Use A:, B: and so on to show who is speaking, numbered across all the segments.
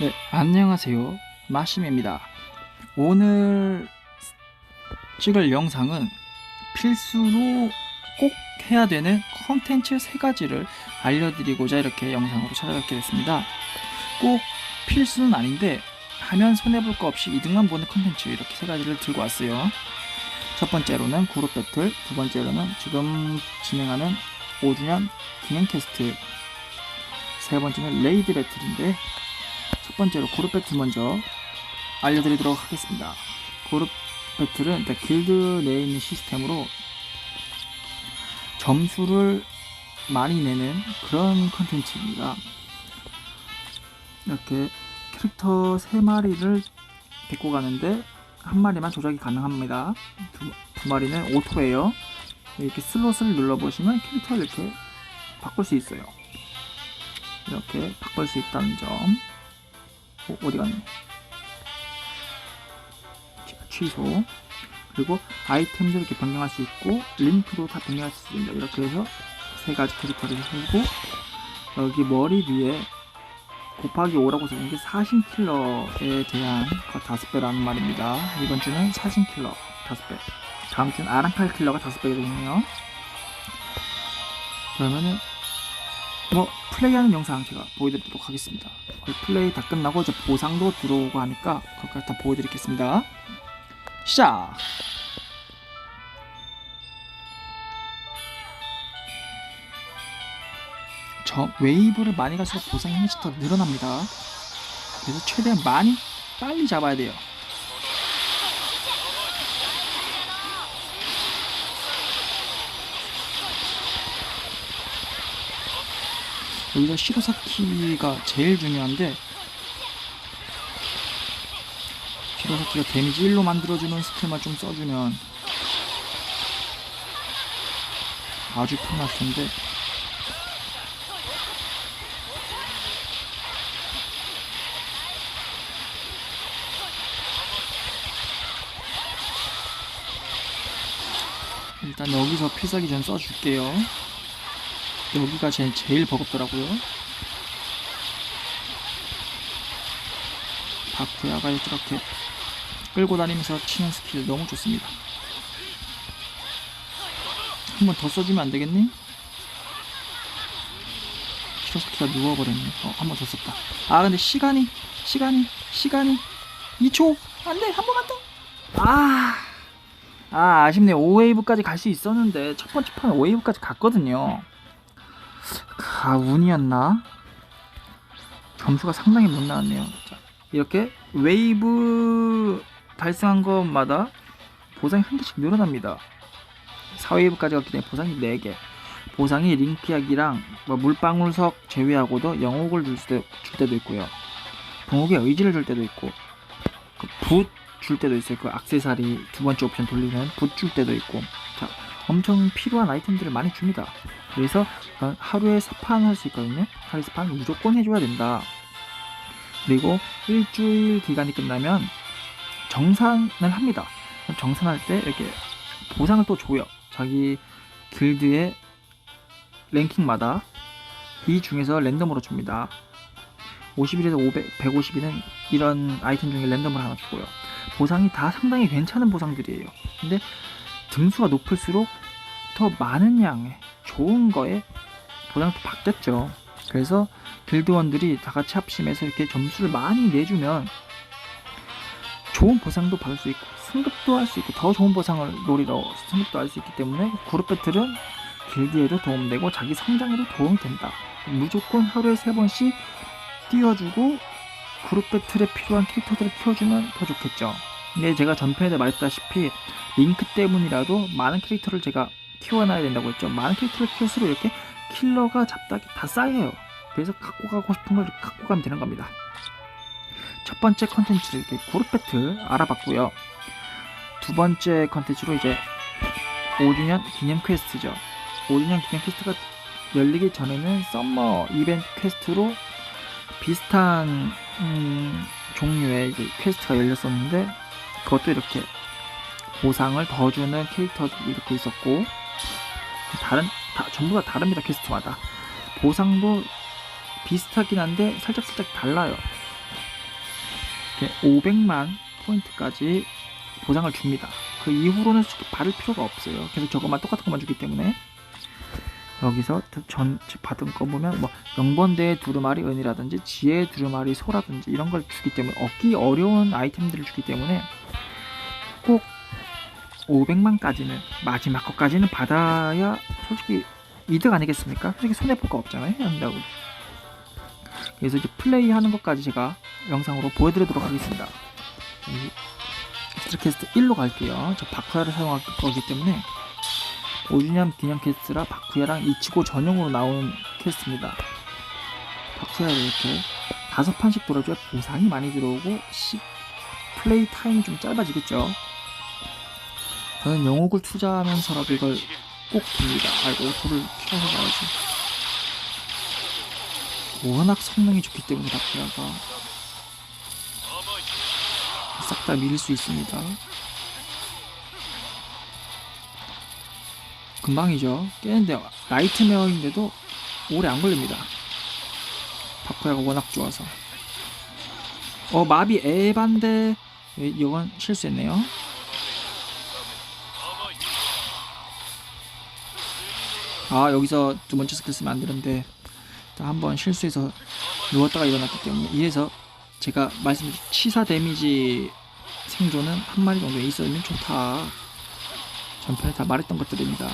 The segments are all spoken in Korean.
A: 네, 안녕하세요. 마심입니다. 오늘 찍을 영상은 필수로 꼭 해야 되는 컨텐츠 세 가지를 알려드리고자 이렇게 영상으로 찾아뵙게 됐습니다. 꼭 필수는 아닌데 하면 손해볼 거 없이 이득만 보는 컨텐츠 이렇게 세 가지를 들고 왔어요. 첫 번째로는 그룹 배틀, 두 번째로는 지금 진행하는 5주년 기념 캐스트, 세 번째는 레이드 배틀인데 첫 번째로 그룹 배틀 먼저 알려드리도록 하겠습니다. 그룹 배틀은 일단 길드 내에 있는 시스템으로 점수를 많이 내는 그런 컨텐츠입니다. 이렇게 캐릭터 3마리를 데리고 가는데 한 마리만 조작이 가능합니다. 두, 두 마리는 오토예요. 이렇게 슬롯을 눌러보시면 캐릭터를 이렇게 바꿀 수 있어요. 이렇게 바꿀 수 있다는 점. 어, 어디 갔네? 자, 취소. 그리고 아이템도 이렇게 변경할 수 있고 링크도 다 변경할 수 있습니다. 이렇게 해서 세 가지 캐릭터를 쓰고 여기 머리 위에 곱하기 5라고 써있는 게 사신 킬러에 대한 그 다섯 배라는 말입니다. 이번 주는 사신 킬러 다섯 배. 다음 주는 아랑칼 킬러가 다섯 배가 되겠네요. 그러면은 뭐 플레이하는 영상 제가 보여드리도록 하겠습니다. 거의 플레이 다 끝나고 이제 보상도 들어오고 하니까 그것까지 다 보여드리겠습니다. 시작. 저 웨이브를 많이 갈수록 보상이 하나씩 더 늘어납니다. 그래서 최대한 많이 빨리 잡아야 돼요. 여기서 시로사키가 제일 중요한데 시로사키가 데미지 1로 만들어주는 스킬만 좀 써주면 아주 편할 텐데 일단 여기서 필살기 전 써줄게요 여기가 제일, 제일 버겁더라고요. 바쿠야가 이렇게 끌고 다니면서 치는 스킬 너무 좋습니다. 한 번 더 써주면 안 되겠니? 히로스키가 누워버렸네. 어, 한 번 더 썼다. 아, 근데 시간이, 시간이, 시간이 2초! 안 돼! 한 번만 더! 아, 아, 아쉽네. 5웨이브까지 갈 수 있었는데, 첫 번째 판 5웨이브까지 갔거든요. 아 운이었나? 점수가 상당히 못 나왔네요. 자, 이렇게 웨이브 달성한 것마다 보상이 한 개씩 늘어납니다. 4웨이브까지 갔기 때문에 보상이 4개. 보상이 링피약이랑 뭐 물방울석 제외하고도 영옥을 줄, 수도, 줄 때도 있고요. 동옥의 의지를 줄 때도 있고 그 붓줄 때도 있어요. 그 악세사리 두 번째 옵션 돌리는 붓줄 때도 있고 자 엄청 필요한 아이템들을 많이 줍니다. 그래서 하루에 3판 할 수 있거든요. 하루에 3판 무조건 해줘야 된다. 그리고 일주일 기간이 끝나면 정산을 합니다. 정산할 때 이렇게 보상을 또 줘요. 자기 길드의 랭킹마다 이 중에서 랜덤으로 줍니다. 50일에서 500, 150일은 이런 아이템 중에 랜덤을 하나 주고요. 보상이 다 상당히 괜찮은 보상들이에요. 근데 등수가 높을수록 더 많은 양의 좋은 거에 보상도 받겠죠. 그래서 길드원들이 다 같이 합심해서 이렇게 점수를 많이 내주면 좋은 보상도 받을 수 있고 승급도 할 수 있고 더 좋은 보상을 노리러 승급도 할 수 있기 때문에 그룹 배틀은 길드에도 도움되고 자기 성장에도 도움이 된다. 무조건 하루에 세 번씩 띄워주고 그룹 배틀에 필요한 캐릭터들을 키워주면 더 좋겠죠. 근데 제가 전편에 말했다시피 링크 때문이라도 많은 캐릭터를 제가 키워놔야 된다고 했죠. 많은 캐릭터를 키울수록 이렇게 킬러가 잡다기 다 쌓여요. 그래서 갖고 가고 싶은 걸 갖고 가면 되는 겁니다. 첫 번째 컨텐츠를 이렇게 그룹 배틀 알아봤고요. 두 번째 컨텐츠로 이제 5주년 기념 퀘스트죠. 5주년 기념 퀘스트가 열리기 전에는 썸머 이벤트 퀘스트로 비슷한 음, 종류의 퀘스트가 열렸었는데 그것도 이렇게 보상을 더 주는 캐릭터도 이렇게 있었고 다른 다, 전부 다 다릅니다 퀘스트마다 보상도 비슷하긴 한데 살짝 살짝 달라요 이렇게 500만 포인트까지 보상을 줍니다. 그 이후로는 받을 필요가 없어요. 계속 저것만 똑같은 것만 주기 때문에 여기서 전 받은 거 보면 뭐 영번대의 두루마리 은이라든지 지혜의 두루마리 소라든지 이런 걸 주기 때문에 얻기 어려운 아이템들을 주기 때문에 꼭 500만까지는 마지막 것까지는 받아야 솔직히 이득 아니겠습니까? 솔직히 손해 볼 거 없잖아요. 한다고. 그래서 이제 플레이하는 것까지 제가 영상으로 보여드리도록 하겠습니다. 이 스트캐스트 1로 갈게요. 저 바쿠야를 사용할 거기 때문에 5주년 기념 캐스트라 바쿠야랑 이치고 전용으로 나온 캐스트입니다. 바쿠야를 이렇게 다섯 판씩 돌아줘야 보상이 많이 들어오고 시, 플레이 타임이 좀 짧아지겠죠. 저는 영옥을 투자하면서라도 이걸 꼭 봅니다. 아이고 오토를 켜서 가야지. 워낙 성능이 좋기 때문에 바쿠야가 싹 다 밀릴 수 있습니다. 금방이죠. 깨는데 나이트메어인데도 오래 안 걸립니다. 바쿠야가 워낙 좋아서. 어 마비 에반데 예, 이건 실수했네요. 아 여기서 두 번째 스킬 쓰면 안 되는데 한번 실수해서 누웠다가 일어났기 때문에 이래서 제가 말씀드린 치사 데미지 생존은 한 마리 정도 있어면 좋다. 전편에 다 말했던 것들입니다.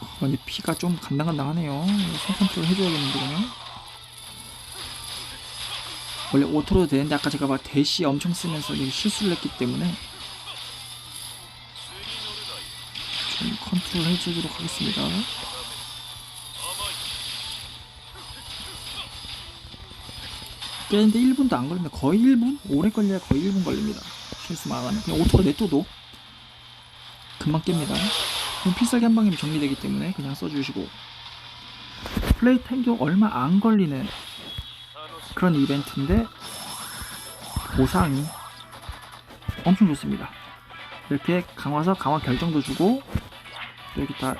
A: 어, 근데 피가 좀 간당간당하네요. 손 컨트롤 해줘야겠는데 그러면. 원래 오토로 되는데 아까 제가 막 대시 엄청 쓰면서 실수를 했기 때문에 좀 컨트롤 해주도록 하겠습니다. 깨는데 1분도 안 걸립니다. 거의 1분? 오래 걸려야 거의 1분 걸립니다. 실수만 안 하면. 그냥 오토로 냅둬도 금방 깹니다. 그럼 필살기 한 방이면 정리되기 때문에 그냥 써주시고 플레이 타임도 얼마 안 걸리는 그런 이벤트인데 보상이 엄청 좋습니다. 이렇게 강화서 강화 결정도 주고 여기 다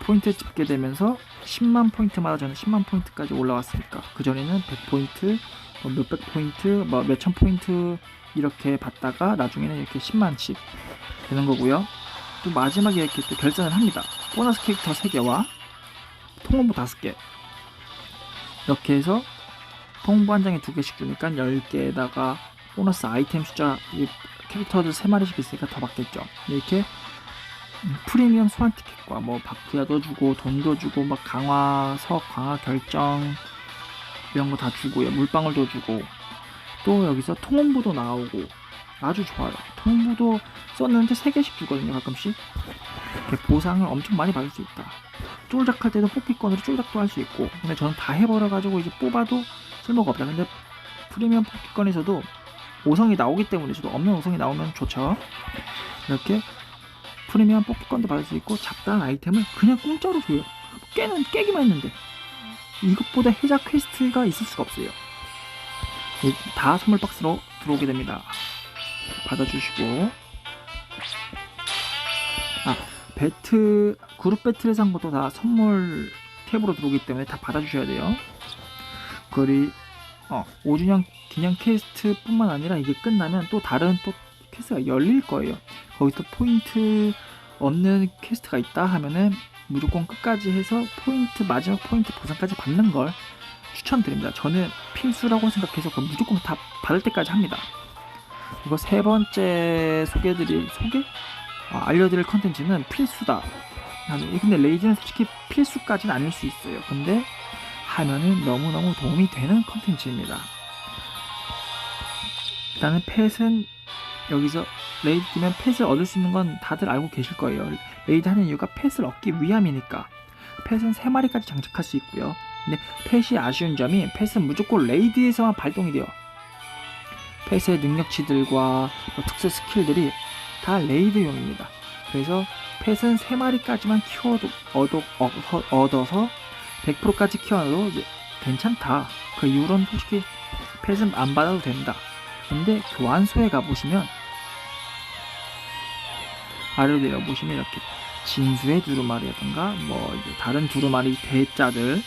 A: 포인트 찍게 되면서 10만 포인트마다 저는 10만 포인트까지 올라왔으니까 그 전에는 100포인트, 뭐 몇백 포인트, 뭐 몇천 포인트 이렇게 받다가 나중에는 이렇게 10만씩 되는 거고요. 또 마지막에 이렇게 또 결전을 합니다. 보너스 캐릭터 3개와 통원부 5개 이렇게 해서 통원부 한 장에 2개씩 주니까 10개에다가 보너스 아이템 숫자 이 캐릭터들 3마리씩 있으니까 더 받겠죠. 이렇게 음, 프리미엄 소환 티켓과 뭐 바쿠야도 주고 돈도 주고 막 강화석 강화 결정 이런 거 다 주고요. 물방울도 주고. 또 여기서 통원부도 나오고 아주 좋아요. 통원부도 썼는데 3개씩 주거든요 가끔씩. 이렇게 보상을 엄청 많이 받을 수 있다. 쫄작 할 때도 뽑기권으로 쫄작도 할 수 있고. 근데 저는 다 해버려 가지고 이제 뽑아도 쓸모가 없다. 근데 프리미엄 뽑기권에서도 5성이 나오기 때문에 저도 없는 5성이 나오면 좋죠. 이렇게 프리미엄 뽑기권도 받을 수 있고 잡다한 아이템을 그냥 공짜로 줘요. 깨는 깨기만 했는데 이것보다 혜자 퀘스트가 있을 수가 없어요. 네, 다 선물 박스로 들어오게 됩니다. 받아주시고 아 배트 그룹 배틀 산 것도 다 선물 탭으로 들어오기 때문에 다 받아주셔야 돼요. 그리 어, 5주년 기념 퀘스트뿐만 아니라 이게 끝나면 또 다른 또 퀘스트가 열릴 거예요. 거기서 포인트 없는 퀘스트가 있다 하면은 무조건 끝까지 해서 포인트 마지막 포인트 보상까지 받는 걸 추천드립니다. 저는 필수라고 생각해서 그 무조건 다 받을 때까지 합니다. 이거 세 번째 소개드릴 소개 아, 알려드릴 컨텐츠는 필수다. 근데 레이즈는 솔직히 필수까지는 아닐 수 있어요. 근데 하면은 너무너무 도움이 되는 컨텐츠입니다. 일단은 펫은 여기서 레이드 뛰면 펫을 얻을 수 있는 건 다들 알고 계실 거예요. 레이드 하는 이유가 펫을 얻기 위함이니까. 펫은 3마리까지 장착할 수 있고요. 근데 펫이 아쉬운 점이 펫은 무조건 레이드에서만 발동이 돼요. 펫의 능력치들과 뭐 특수 스킬들이 다 레이드용입니다. 그래서 펫은 3마리까지만 키워도 얻어, 얻어서 100%까지 키워도 괜찮다. 그 이후로는 솔직히 펫은 안 받아도 된다. 근데 교환소에 가보시면 아래로 내려보시면 이렇게 진수의 두루마리라든가 뭐 다른 두루마리 대자들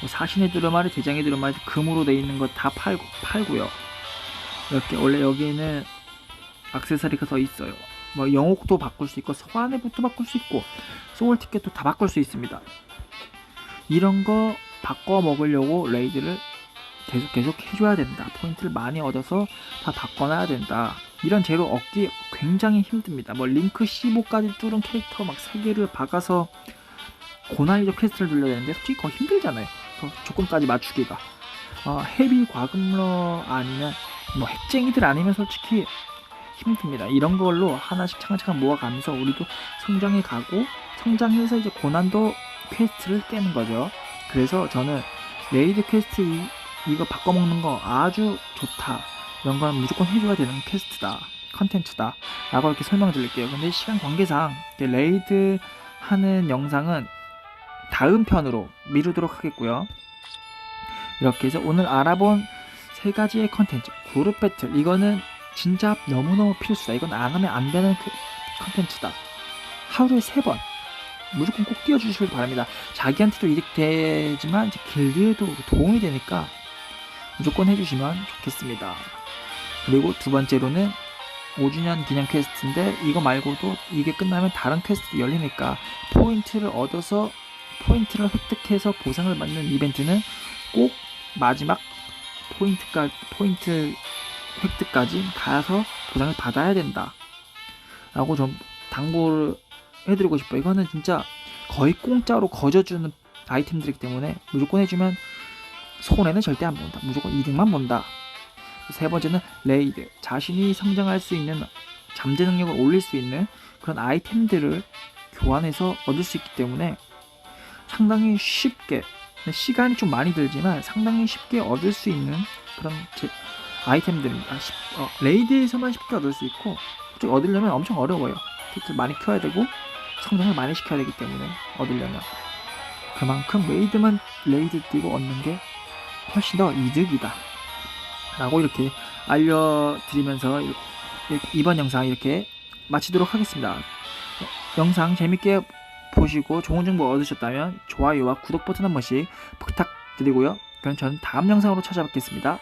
A: 뭐 사신의 두루마리, 대장의 두루마리 금으로 돼 있는 거 다 팔고 팔고요. 이렇게 원래 여기에는 액세서리가 더 있어요. 뭐 영옥도 바꿀 수 있고 붓도 바꿀 수 있고 소울 티켓도 다 바꿀 수 있습니다. 이런 거 바꿔 먹으려고 레이드를 계속 계속 해줘야 된다. 포인트를 많이 얻어서 다 바꿔놔야 된다. 이런 재료 얻기 굉장히 힘듭니다. 뭐 링크 15까지 뚫은 캐릭터 막 3개를 박아서 고난이도 퀘스트를 돌려야 되는데 솔직히 그거 힘들잖아요. 그 조건까지 맞추기가. 어, 헤비 과금러 아니면 뭐 핵쟁이들 아니면 솔직히 힘듭니다. 이런 걸로 하나씩 차근차근 모아가면서 우리도 성장해 가고 성장해서 이제 고난도 퀘스트를 깨는 거죠. 그래서 저는 레이드 퀘스트 이, 이거 바꿔먹는 거 아주 좋다. 건 무조건 해줘야 되는 퀘스트다. 컨텐츠다. 라고 이렇게 설명드릴게요. 근데 시간 관계상 레이드 하는 영상은 다음 편으로 미루도록 하겠고요. 이렇게 해서 오늘 알아본 세 가지의 컨텐츠. 그룹 배틀. 이거는 진짜 너무너무 필수다. 이건 안 하면 안 되는 그 컨텐츠다. 하루에 세 번. 무조건 꼭 띄워주시길 바랍니다. 자기한테도 이득되지만 길드에도 도움이 되니까 무조건 해주시면 좋겠습니다. 그리고 두 번째로는 5주년 기념 퀘스트인데 이거 말고도 이게 끝나면 다른 퀘스트 열리니까 포인트를 얻어서 포인트를 획득해서 보상을 받는 이벤트는 꼭 마지막 포인트까 포인트 획득까지 가서 보상을 받아야 된다. 라고 좀 당부를 해드리고 싶어요. 이거는 진짜 거의 공짜로 거저주는 아이템들이기 때문에 무조건 해주면 손해는 절대 안 본다. 무조건 이득만 본다. 세 번째는 레이드. 자신이 성장할 수 있는 잠재 능력을 올릴 수 있는 그런 아이템들을 교환해서 얻을 수 있기 때문에 상당히 쉽게 시간이 좀 많이 들지만 상당히 쉽게 얻을 수 있는 그런 제, 아이템들입니다. 쉽- 어, 레이드에서만 쉽게 얻을 수 있고 솔직히 얻으려면 엄청 어려워요. 티틀 많이 키워야 되고 성장을 많이 시켜야 되기 때문에 얻으려면 그만큼 레이드만 레이드 뛰고 얻는 게 훨씬 더 이득이다. 라고 이렇게 알려드리면서 이- 이번 영상 이렇게 마치도록 하겠습니다. 영상 재밌게 보시고 좋은 정보 얻으셨다면 좋아요와 구독 버튼 한 번씩 부탁드리고요. 그럼 저는 다음 영상으로 찾아뵙겠습니다.